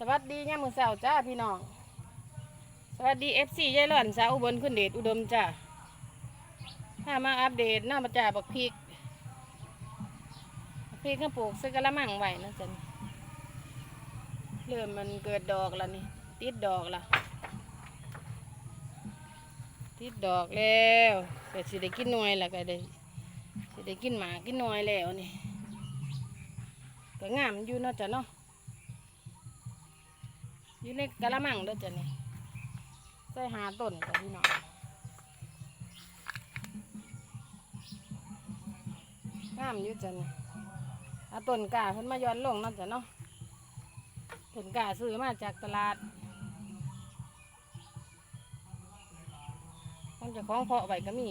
สวัสดีย่ามือเสาจ้าพี่น้อง สวัสดีเอฟซียายหล่อนสาวอุบลคุณเดชอุดมจ้าถ้ามาอัปเดตหน้ามาจ่าบักพริกบักพริกก็ปลูกซื้อกระมังไว้นะจ๊ะเริ่มมันเกิดดอกแล้วนี่ ติดดอกละติดดอกแล้วก็สิได้กินหน่วยแล้วก็ได้สิได้กินหมากินหน่วยแล้วนี่ก็งามอยู่เนาะจ้ะเนาะ อยู่ในกะละมังเด้อจ้ะนี่ใส่หาต้นจ้ะพี่น้องงามอยู่จ้ะนี่เอาต้นกาเพิ่นมาย้อนลงนั่นจ้ะเนาะต้นกาซื้อมาจากตลาดต้องจะคล้องเพาะไว้ก็มี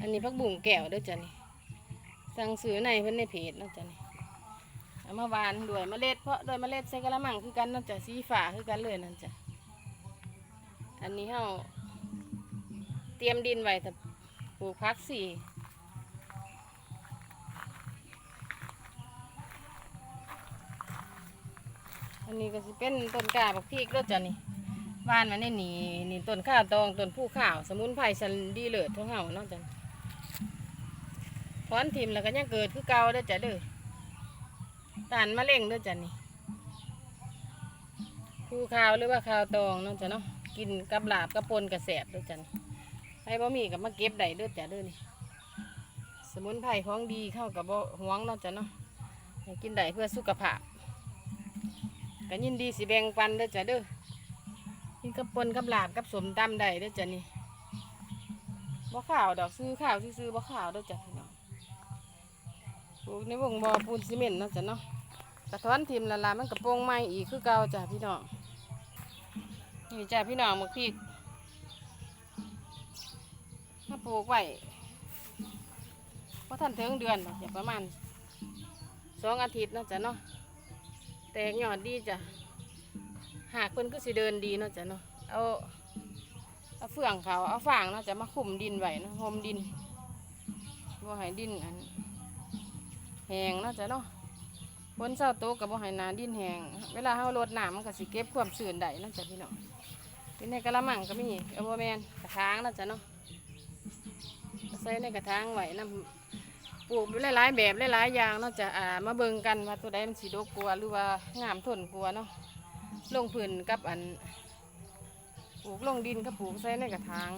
อันนี้พักบุ่งแก้วเด้อจ้ะนี่สั่งซื้อในเพิ่นในเพจเนาะจ้ะนี่ เอามาหวานด้วยเมล็ดเพราะด้วยเมล็ดใส่กระมังคือกันนั่นจะสีฝาคือกันเลยนั่นจะอันนี้เฮาเตรียมดินไว้แต่ปลูกพักสี่อันนี้ก็สิเป็นต้นกาบักพริกแล้วจ้ะนี่หวานมาในนี่นี่ต้นข้าวตองต้นผู้ข้าว สมุนไพรสันดีเลิศของเฮาเนาะจ้ะถอนทิมแล้วก็ยังเกิดคือเก่าเด้อจ้ะเด้อ ตานมะเร็งด้วยจ้ะนี่คูข้าวหรือว่าข้าวตองเนาะจ้ะเนาะกินกับลาบกับปนกับแสบด้วยจ้ะนี่ให้บะหมี่กับมาเก็บได้ด้วยจ้ะด้วยนี่สมุนไพรของดีเข้ากับบ่หวงเนาะจ้ะเนาะกินได้เพื่อสุขภาพก็ยินดีสิแบ่งปันด้อจ้ะเด้อกินกับปนกับลาบกับสมตำได้ด้อจ้ะนี่บ่ข้าวดอกซื้อข้าวซื้อบ่ข้าวด้อจ้ะ ปลูกในวงบ่อปูนซีเมนต์นาะจ้ะเนาะกระท้อนทิมละลามันกระโปรงไม้อีกคือเก่าจ้ะพี่น้องนี่จ้ะพี่น้องมึกพริกมาปลูกไว้เพราะท่านถึงเดือนอกจ้ะประมาณสองอาทิตย์นาะจ้ะเนาะแตกยอดดีจ้ะหากเพิ่นก็สิเดินดีเนาะจ้ะเนาะเอาเอาเฟืองเขาเอาฟางเนาะจะมาคุมดินไว้นะหมดินบ่ให้ดินอัน แหงเนาะจ้ะเนาะฝนเศร้าโตกกับบ่ให้นาดินแหงเวลาเฮารดน้ำมันก็สิเก็บความชื้นได้เนาะจ้ะพี่น้องที่ในกระมังก็มีเอาบ่แมนกระถางเนาะจ้ะเนาะใส่ในกระถางไว้นํปลูกหลายๆแบบหลายๆอย่างเนาะจ้ะอ่ามาเบิ่งกันว่าตัวใดมันสิดกกว่าหรือว่างามทนกว่าเนาะลงพื้นกับอันปลูกลงดินกับปลูกใส่ในกระถาง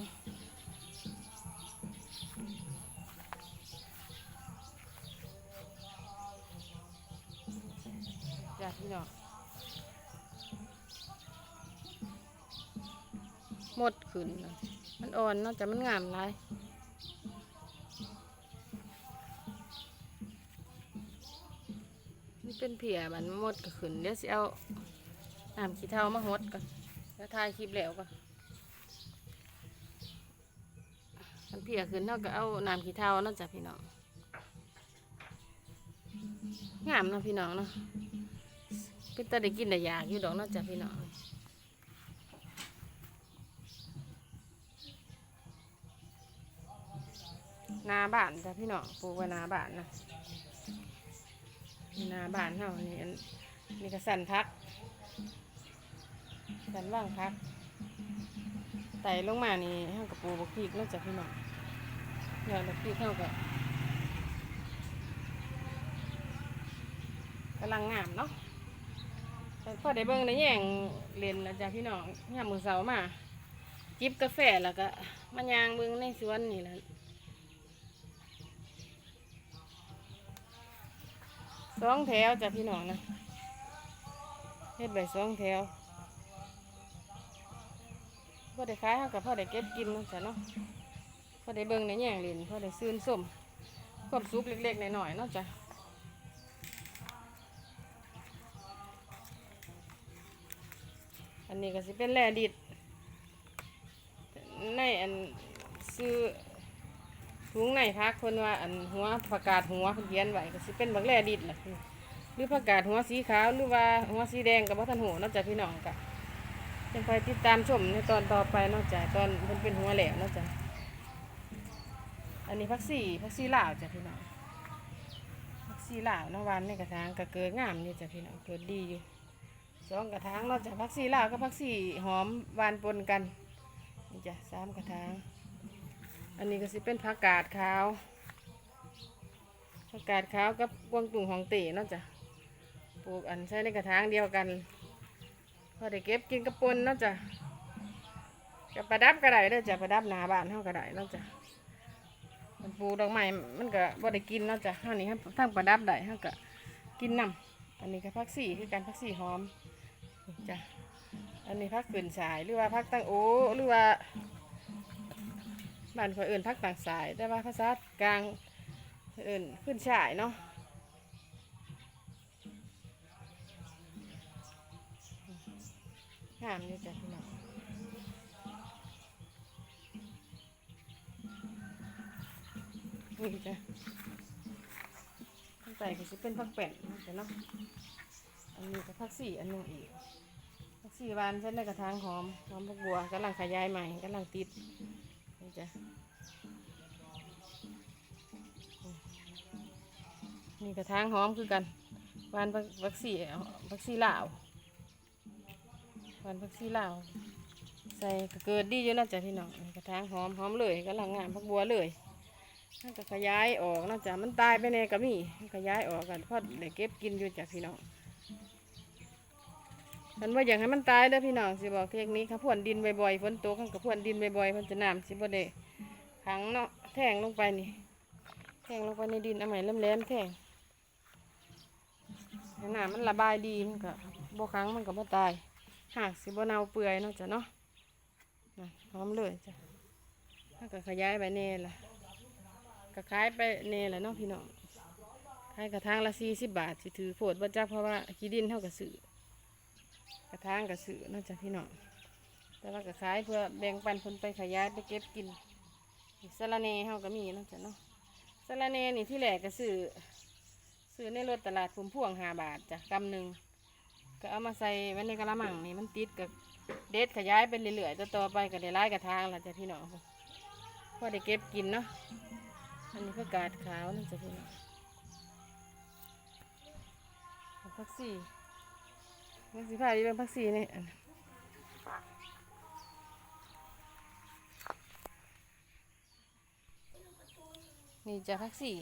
จ้ะพี่น้องหมดขึ้น มันอ่อนนาะแต่มันงามหลายนี่เป็นเพียมันหมดก็ขึ้นเดี๋ยวสิเอาน้ำขี้เถ้ามาหดก่อนแล้วถ่ายคลิปแล้วก่อนมันเพียขึ้นเท่าก็เอาน้ำขี้เถ้านาะจ้ะพี่น้องงามนะพี่น้องเนาะ เป็นตาได้กินได้ยากอยู่ดอกนาะจ้ะพี่น้องนาบ้านจ้ะพี่น้องปลูกไว้นาบ้านนะนาบ้านเฮานี่นี่ก็สันพัก สันว่างพักไต่ลงมานี่เฮากับปลูกบักพริกนาะจ้ะพี่น้องยอดบักพริกเฮากับกำลังงามเนาะ พอได้เบิ่งได้แย่งเล่นแล้วจ้ะพี่น้องยามมื้อเช้ามา จิบกาแฟแล้วก็มายางเบิ่งในสวนนี่แหละสองแถวจ้ะพี่น้องนะเฮ็ดใบสองแถวพอได้ขายเฮากับพอได้เก็บกินนาะจ้ะเนาะพอได้เบิ่งได้แย่งเล่นพอได้ซื้นส้มความสุขเล็กๆหน้อยๆเนาะจ้ะ อันนี้ก็สิเป็นแร่ดิดในอันซื้อถุงในพักคนว่าอันหัวผักกาดหัวเพิ่นเขียนไว้ก็สิเป็นบักแร่ดิดแหละหรือผักกาดหัวสีขาวหรือว่าหัวสีแดงกับว่าท่านหัวนอกจากพี่น้องกะเป็นไปติดตามชมในตอนต่อไปนอกจากตอนเพิ่นเป็นหัวแหลมนอกจากอันนี้พักสีพักสีลาวจ้ะพี่น้องพักสีลาวนาะหวานในกระถางก็เกิดงามนี่จ้ะพี่น้องเกิดดีอยู่ สองกระถางเราจะพักซี่ลาวกับพักซี่หอมหวานปนกันนี่จ้ะสามกระถาง อันนี้ก็สิเป็นผักกาดขาวผักกาดขาวกับกวางตุ่งของเต๋เนาะจ้ะปลูกอันใช้ในกระถางเดียวกัน พอได้เก็บกินกระปนเนาะจ้ะกับประดับก็ได้เด้อจ้ะประดับหนาบ้านเฮาก็ได้เนาะจ้ะมันปลูกดอกไม้มันก็บ่ได้กินเนาะจ้ะเฮานี่ครับทั้งประดับได้เฮาก็กินน้ำ อันนี้ก็ผักสีคือกันผักสีหอมจ้ะอันนี้ผักขืนสายหรือว่าผักตั้งโอหรือว่าบ้านคนอื่นพักต่างสายแต่ว่าภาษากลางอื่นขึ้นฉายเนาะงามนี่จ้ะพี่น้องนี่จ้ะ ใต้ก็จะเป็นพักแป้นนะจ้ะเนาะอันนี้ก็พักสี่อันนึงอีกพักสี่บานเส้นในกระถางหอมหอมพักบัวกำลังขยายใหม่กำลังติดนี่จ้ะนี่กระถางหอมคือกันวานวักซี่วักซี่ลาววานวักซี่ลาวใส่เกิดดีอยู่นะจ๊ะพี่น้องกระถางหอมหอมเลยกำลังงามพักบัวเลย มันก็ขยายออกนะจ๊ะมันตายไปในกระมี่มันขยายออกกันเพราะได้เก็บกินอยู่จ้ะพี่น้องฉันว่าอยากให้มันตายเด้อพี่น้องสิบอกเทคนิคค่ะพวนดินบ่อยๆฝนตกขันกับพวนดินบ่อยๆมันจะน้ำสิบ่ได้ขังเนาะแทงลงไปนี่ แทงลงไปในดินเอาใหม่แหลมแทงน้ำมันระบายดีมันก็บ่ขังมันก็บ่ตายหากสิบ่เน่าเปื่อยเนาะจ้ะเนาะน่ะหอมเลยจ้ะถ้าก็ขยายไปเน่ล่ะ ก็ขายไปเน่ล่ะเนาะพี่น้องขายกระถางละสี่สิบบาทสิถือโผดบ่จักเพราะว่าขี้ดินเท่ากับสื่อกระถางกับสื่อนาะจ้ะพี่น้องแต่ว่าก็ขายเพื่อแบ่งปันคนไปขยายไปเก็บกินสะระเนเฮาก็มีนาะจ้ะเนาะสะระเนนี่ที่แหลกก็ซื้อซื้อในรถตลาดพุ่มพวงห้าบาทจ้ะกำหนึ่งก็เอามาใส่ไว้ในกระมังนี่มันติดกับเด็ดขยายไปเรื่อยๆต่อๆไปก็ได้ไล่กระทางละจ้ะพี่น้องพอได้เก็บกินเนาะ อันนี้ผักกาดขาวนั่นจะพี่น้องผักชีนี่สิพาดีเป็นผักชีนี่อันนี่จะพักสี่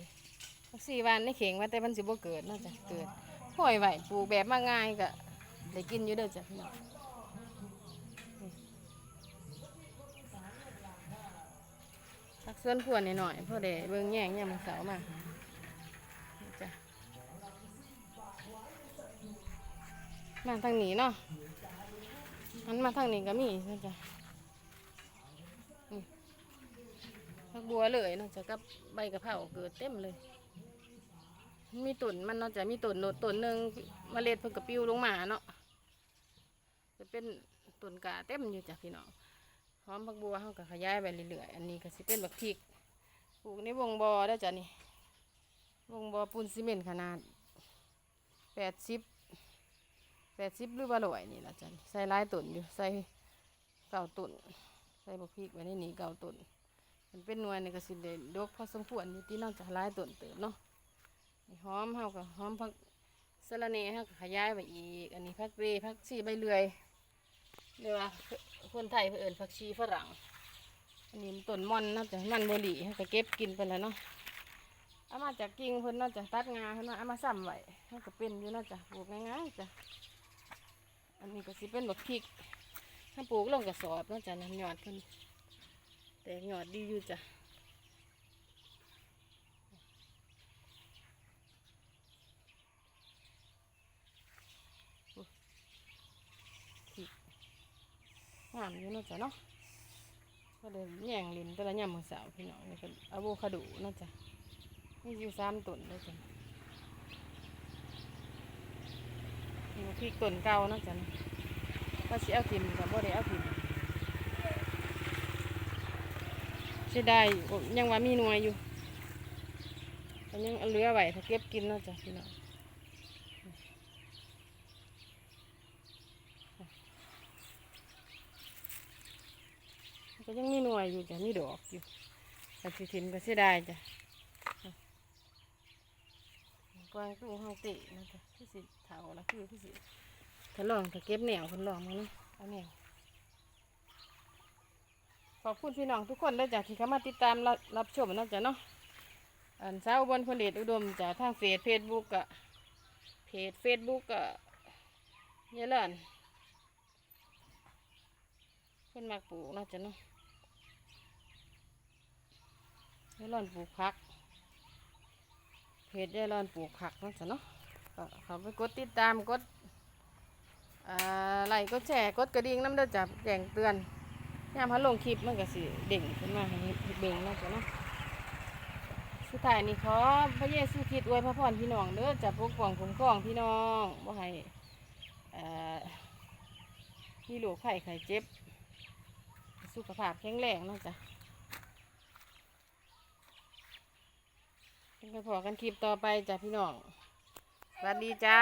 พักสีวันในเข่งว่าแต่มันสิบ่เกิดเนาจะเกิดห้อยไหวปลูกแบบมาง่ายก็ได้กินอยู่เด้อจ้ะพี่น้องนี่พัก ส่วนขวนหน่อยๆเพราะเดเบิ่งแย่งยามมื้อเสามาจ้ะมาทางนี้เนาะมันมาทางนี้ก็มีนะจ้ะผักบัวเลยเนาะจะกับใบกะเพราเกิดเต็มเลย มีตุ่นมันเนาะจะมีตุ่นโนดตุ่นหนึ่งเมล็ดเพิ่งกระปิ้วลงมาเนาะจะเป็นตุ่นกาเต็มอยู่จ้ะพี่น้อง หอมผักบัวเขาก็ขยายไปเรื่อยๆอันนี้ก็สิเป็นบักพริกปลูกในวงบอได้จ้ะนี่วงบอปูนซีเมนต์ขนาดแปดสิบแปดสิบหรือว่าร้อยนี่ละจ้ะใส่ลายตุ่นอยู่ใส่เก่าตุ่นใส่บักพริกไว้ในนี้เก่าตุ่นมันเป็นหน่วยนี่ก็สิเด็ดกพอสมควรอยู่ที่นอกจากลายต้นเติบเนาะนี่หอมเฮาก็หอมผักสะระเน่เฮาก็ขยายไปอีก อันนี้ผักเรผักชีใบเลื่อย เรียกว่าคนไทยเพื่อนผักชีฝรั่ง อันนี้มันต้นมอนนาะจ๊ะมันโบลีก็เก็บกินไปแล้วเนาะเอามาจากกิ่งเพิ่นเนาะจ้ะตัดงาเพิ่นว่าเอามาซ้ำไว้เฮาก็เป็นอยู่เนาะจ้ะปลูกง่ายๆจ้ะอันนี้ก็สิเป็นบักพริกถ้าปลูกลงกระสอบเนาะจ้ะน้ำหยอดเพิ่นแต่หยอดดีอยู่จ้ะอุ๊ยผิด งามอยู่เนาะจ้ะเนาะก็เลยแย่งลินแต่ละยำของสาวพี่น้องนี่เป็นอะโวคาโดเนาะจ้ะมีอยู่สามต้นเลยจ้ะนี่พริกต้นเก่าเนาะจ้ะเนาะถ้าสิเอาทิมกับบ่ได้เอาทิมเสียดายยังว่ามีหน่วยอยู่ยังเหลือไว้ถ้าเก็บกินเนาะจ้ะพี่น้อง ก็ยังมีหน่วยอยู่จ้ะมีดอกอยู่แต่สิถินก็เสียดายจ้ะกวางตู้ห้องตินะจ้ะที่สิเถาละคือที่สิถ้าลองถ้าเก็บแนวคนลองมาเนาะเอาแนวขอบคุณพี่น้องทุกคนเลยจ้ะที่เข้ามาติดตามรับชมนะจ้ะเนาะอันเช้าบนคนเดชอุดมจ้ะทางเฟซเฟซบุ๊กอะเพจเฟซบุ๊กอะเยอะเลย เพิ่นมักปลูกเนาจะเนาะเยอะเลยปลูกผักเพจยายรอนปลูกผักเนาจะเนาะเขาไปกดติดตามกดอ่าไลค์กดแชร์กดกระดิ่งน้ำเด้อจ้ะแจ้งเตือนยามเขาลงคลิปมันก็สิเด้งขึ้นมาให้เบ่งเนาจะเนาะสุดท้ายนี่ขอพระเยซูคริสต์อวยพระพรพี่น้องเด้อจะปกป้องคุ้มครองพี่น้องบ่ให้มีโรคไข้ไข้เจ็บ สุขภาพแข็งแรงเนาะจ้ะเป็นไปพอกันคลิปต่อไปจ้ะพี่น้องสวัสดีจ้า